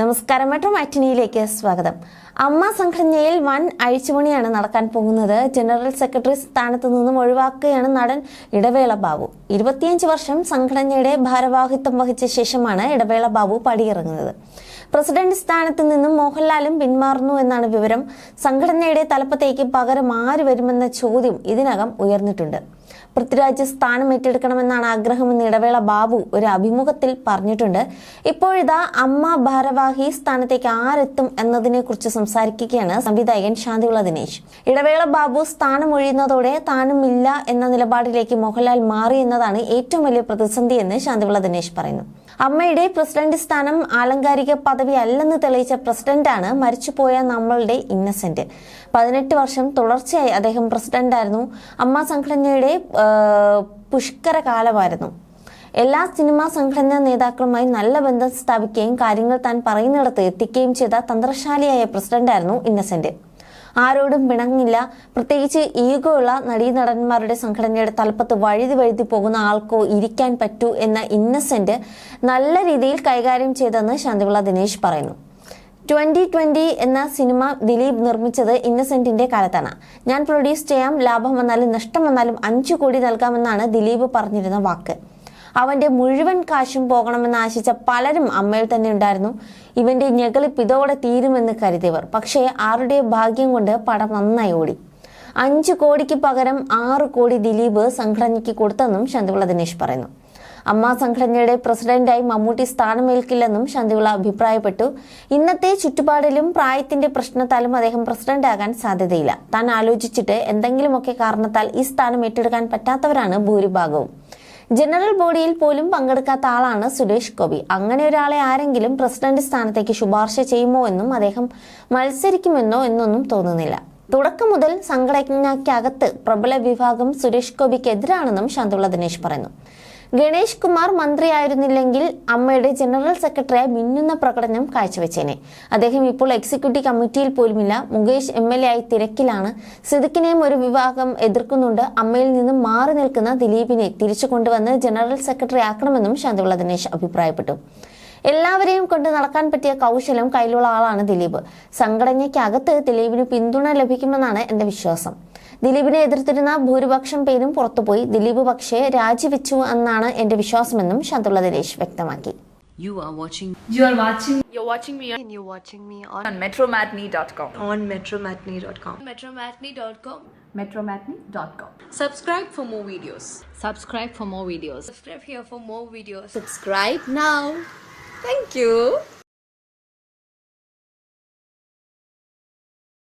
നമസ്കാരം. മെട്രോ മാറ്റിനിയിലേക്ക് സ്വാഗതം. അമ്മ സംഘടനയിൽ വൻ അഴിച്ചുപണിയാണ് നടക്കാൻ പോകുന്നത്. ജനറൽ സെക്രട്ടറി സ്ഥാനത്ത് നിന്നും ഒഴിവാക്കുകയാണ് നടൻ ഇടവേള ബാബു. ഇരുപത്തിയഞ്ച് വർഷം സംഘടനയുടെ ഭാരവാഹിത്വം വഹിച്ച ശേഷമാണ് ഇടവേള ബാബു പടിയിറങ്ങുന്നത്. പ്രസിഡന്റ് സ്ഥാനത്ത് നിന്നും മോഹൻലാലും പിന്മാറുന്നു എന്നാണ് വിവരം. സംഘടനയുടെ തലപ്പത്തേക്ക് പകരം ആര് വരുമെന്ന ചോദ്യം ഇതിനകം ഉയർന്നിട്ടുണ്ട്. പൃഥ്വിരാജ് സ്ഥാനം ഏറ്റെടുക്കണമെന്നാണ് ആഗ്രഹമെന്ന് ഇടവേള ബാബു ഒരു അഭിമുഖത്തിൽ പറഞ്ഞിട്ടുണ്ട്. ഇപ്പോഴിതാ അമ്മ ഭാരവാഹി സ്ഥാനത്തേക്ക് ആരെത്തും എന്നതിനെ കുറിച്ച് സംസാരിക്കുകയാണ് സംവിധായകൻ ശാന്തിയുള്ള ദിനേശ്. ഇടവേള ബാബു സ്ഥാനം ഒഴിയുന്നതോടെ താനും ഇല്ല എന്ന നിലപാടിലേക്ക് മോഹൻലാൽ മാറി എന്നതാണ് ഏറ്റവും വലിയ പ്രതിസന്ധി എന്ന് ശാന്തിവിള ദിനേശ് പറയുന്നു. അമ്മയുടെ പ്രസിഡന്റ് സ്ഥാനം ആലങ്കാരിക പദവി അല്ലെന്ന് തെളിയിച്ച പ്രസിഡന്റാണ് മരിച്ചുപോയ നമ്മളുടെ ഇന്നസെന്റ്. പതിനെട്ട് വർഷം തുടർച്ചയായി അദ്ദേഹം പ്രസിഡന്റായിരുന്നു. അമ്മ സംഘടനയുടെ പുഷ്കര കാലമായിരുന്നു. എല്ലാ സിനിമാ സംഘടനാ നേതാക്കളുമായി നല്ല ബന്ധം സ്ഥാപിക്കുകയും കാര്യങ്ങൾ താൻ പറയുന്നിടത്ത് എത്തിക്കുകയും ചെയ്ത തന്ത്രശാലിയായ പ്രസിഡന്റായിരുന്നു ഇന്നസെന്റ്. ആരോടും പിണങ്ങില്ല. പ്രത്യേകിച്ച് ഈഗോ ഉള്ള നടീനടന്മാരുടെ സംഘടനയുടെ തലപ്പത്ത് വഴുതി വഴുതി പോകുന്ന ആൾക്കോ ഇരിക്കാൻ പറ്റൂ എന്ന ഇന്നസെന്റ് നല്ല രീതിയിൽ കൈകാര്യം ചെയ്തെന്ന് ശാന്തിവിള ദിനേശ് പറയുന്നു. ട്വന്റി ട്വന്റി എന്ന സിനിമ ദിലീപ് നിർമ്മിച്ചത് ഇന്നസെന്റിന്റെ കാലത്താണ്. ഞാൻ പ്രൊഡ്യൂസ് ചെയ്യാം ലാഭം വന്നാലും നഷ്ടം വന്നാലും അഞ്ചു കോടി നൽകാമെന്നാണ് ദിലീപ് പറഞ്ഞിരുന്ന വാക്ക്. അവന്റെ മുഴുവൻ കാശും പോകണമെന്ന് ആശിച്ച പലരും അമ്മയിൽ തന്നെ ഉണ്ടായിരുന്നു. ഇവന്റെ ഞെകളിപ്പ് ഇതോടെ തീരുമെന്ന് കരുതിയവർ. പക്ഷേ ആരുടെ ഭാഗ്യം കൊണ്ട് പടം നന്നായി ഓടി. അഞ്ചു കോടിക്ക് പകരം ആറ് കോടി ദിലീപ് സംഘടനയ്ക്ക് കൊടുത്തെന്നും ശാന്തിവിള ദിനേശ് പറയുന്നു. അമ്മ സംഘടനയുടെ പ്രസിഡന്റായി മമ്മൂട്ടി സ്ഥാനമേൽക്കില്ലെന്നും ശാന്തിവിള അഭിപ്രായപ്പെട്ടു. ഇന്നത്തെ ചുറ്റുപാടിലും പ്രായത്തിന്റെ പ്രശ്നത്താലും അദ്ദേഹം പ്രസിഡന്റാകാൻ സാധ്യതയില്ല. താൻ ആലോചിച്ചിട്ട് എന്തെങ്കിലുമൊക്കെ കാരണത്താൽ ഈ സ്ഥാനം ഏറ്റെടുക്കാൻ പറ്റാത്തവരാണ് ഭൂരിഭാഗവും. ജനറൽ ബോഡിയിൽ പോലും പങ്കെടുക്കാത്ത ആളാണ് സുരേഷ് ഗോപി. അങ്ങനെ ഒരാളെ ആരെങ്കിലും പ്രസിഡന്റ് സ്ഥാനത്തേക്ക് ശുപാർശ ചെയ്യുമോ എന്നും അദ്ദേഹം മത്സരിക്കുമെന്നോ എന്നൊന്നും തോന്നുന്നില്ല. തുടക്കം മുതൽ സംഘടനയ്ക്കകത്ത് പ്രബല വിഭാഗം സുരേഷ് ഗോപിക്ക് എതിരാണെന്നും ശാന്തുള്ള ദിനേശ് പറയുന്നു. ഗണേഷ് കുമാർ മന്ത്രിയായിരുന്നില്ലെങ്കിൽ അമ്മയുടെ ജനറൽ സെക്രട്ടറിയായി മിന്നുന്ന പ്രകടനം കാഴ്ചവെച്ചേനെ. അദ്ദേഹം ഇപ്പോൾ എക്സിക്യൂട്ടീവ് കമ്മിറ്റിയിൽ പോലുമില്ല. മുകേഷ് എം എൽ എ ആയി തിരക്കിലാണ്. സിദ്ദിഖിനെയും ഒരു വിഭാഗം എതിർക്കുന്നുണ്ട്. അമ്മയിൽ നിന്നും മാറി നിൽക്കുന്ന ദിലീപിനെ തിരിച്ചു കൊണ്ടുവന്ന് ജനറൽ സെക്രട്ടറി ആക്കണമെന്നും ശാന്തിവിള ദിനേശ് അഭിപ്രായപ്പെട്ടു. എല്ലാവരെയും കൊണ്ട് നടക്കാൻ പറ്റിയ കൗശലം കയ്യിലുള്ള ആളാണ് ദിലീപ് സംഘടനയ്ക്കകത്ത് ദിലീപിന് പിന്തുണ ലഭിക്കുമെന്നാണ് എന്റെ വിശ്വാസം ദിലീപിനെ എതിർത്തിരുന്ന ഭൂരിപക്ഷം പേരും പുറത്തുപോയി ദിലീപ് പക്ഷേ രാജിവെച്ചു എന്നാണ് എന്റെ വിശ്വാസമെന്നും ശാന്തുള്ള ദിനേശ് വ്യക്തമാക്കി You are watching You are watching You're watching me and you're watching me on, on metromatney.com. on metromatney.com. metromatney.com. Metromatney.com. Subscribe for more videos. Subscribe for more videos. Subscribe here for more videos. Subscribe now. Thank you.